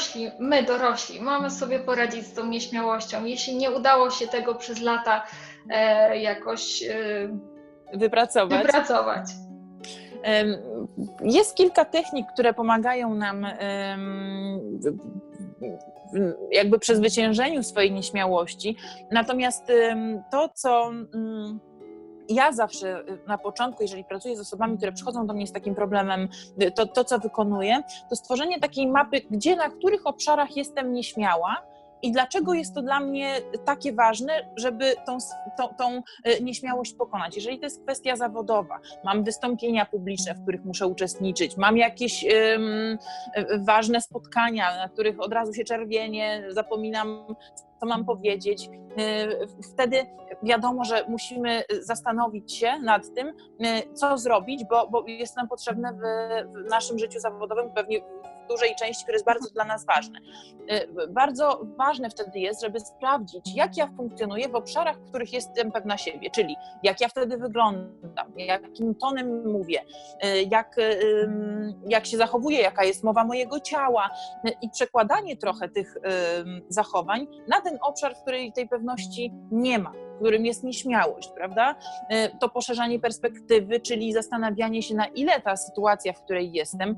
dorośli, my dorośli, mamy sobie poradzić z tą nieśmiałością, jeśli nie udało się tego przez lata e, jakoś e, Wypracować. wypracować. Jest kilka technik, które pomagają nam jakby przezwyciężeniu swojej nieśmiałości. Natomiast to, co mm, ja zawsze y, na początku, jeżeli pracuję z osobami, które przychodzą do mnie z takim problemem, y, to, to co wykonuję, to stworzenie takiej mapy, gdzie, na których obszarach jestem nieśmiała. I dlaczego jest to dla mnie takie ważne, żeby tą, tą, tą y, nieśmiałość pokonać? Jeżeli to jest kwestia zawodowa, mam wystąpienia publiczne, w których muszę uczestniczyć, mam jakieś y, ważne spotkania, na których od razu się czerwienie, zapominam, co mam powiedzieć. Y, Wtedy wiadomo, że musimy zastanowić się nad tym, co zrobić, bo, bo jest nam potrzebne w, w naszym życiu zawodowym, pewnie w dużej części, które jest bardzo dla nas ważne. Y, Bardzo ważne wtedy jest, żeby sprawdzić, jak ja funkcjonuję w obszarach, w których jestem pewna siebie, czyli jak ja wtedy wyglądam, jakim tonem mówię, y, jak, y, jak się zachowuję, jaka jest mowa mojego ciała i przekładanie trochę tych zachowań na ten obszar, w której tej pewności nie ma, którym jest nieśmiałość, prawda? Y, To poszerzanie perspektywy, czyli zastanawianie się, na ile ta sytuacja, w której jestem, y,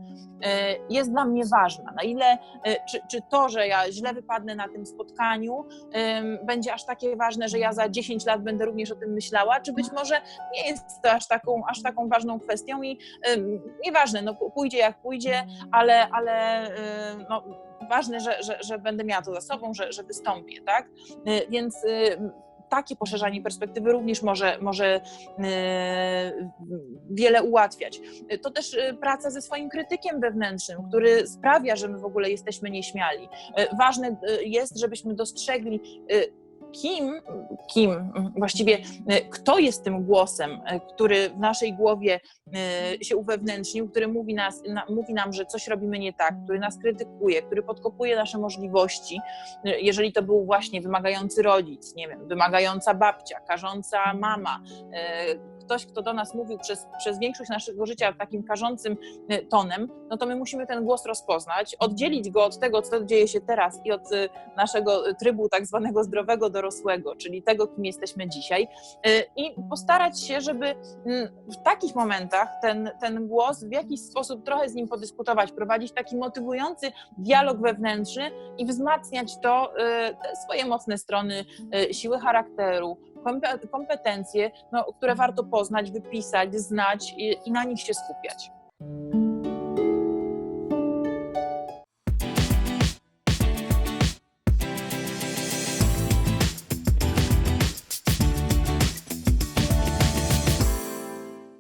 jest dla mnie ważna, na ile, y, czy, czy to, że ja źle wypadnę na tym spotkaniu, będzie aż takie ważne, że ja za 10 lat będę również o tym myślała, czy być może nie jest to aż taką, aż taką ważną kwestią i nieważne, no pójdzie jak pójdzie, ale, ale no, ważne, że, że, że będę miała to za sobą, że, że wystąpię, tak? Więc takie poszerzanie perspektywy również może, może y, wiele ułatwiać. Y, To też y, praca ze swoim krytykiem wewnętrznym, który sprawia, że my w ogóle jesteśmy nieśmiali. Ważne jest, żebyśmy dostrzegli, kim, kim właściwie, y, kto jest tym głosem, y, który w naszej głowie y, się uwewnętrznił, który mówi, nas, na, mówi nam, że coś robimy nie tak, który nas krytykuje, który podkopuje nasze możliwości, jeżeli to był właśnie wymagający rodzic, nie wiem, wymagająca babcia, karząca mama, ktoś, kto do nas mówił przez, przez większość naszego życia takim karzącym y, tonem, no to my musimy ten głos rozpoznać, oddzielić go od tego, co dzieje się teraz i od y, naszego trybu tak zwanego zdrowego dorosłego, czyli tego, kim jesteśmy dzisiaj i postarać się, żeby mm, w takich momentach ten, ten głos w jakiś sposób trochę z nim podyskutować, prowadzić taki motywujący dialog wewnętrzny i wzmacniać to, te swoje mocne strony, siły charakteru, kompetencje, no, które warto poznać, wypisać, znać i, i na nich się skupiać.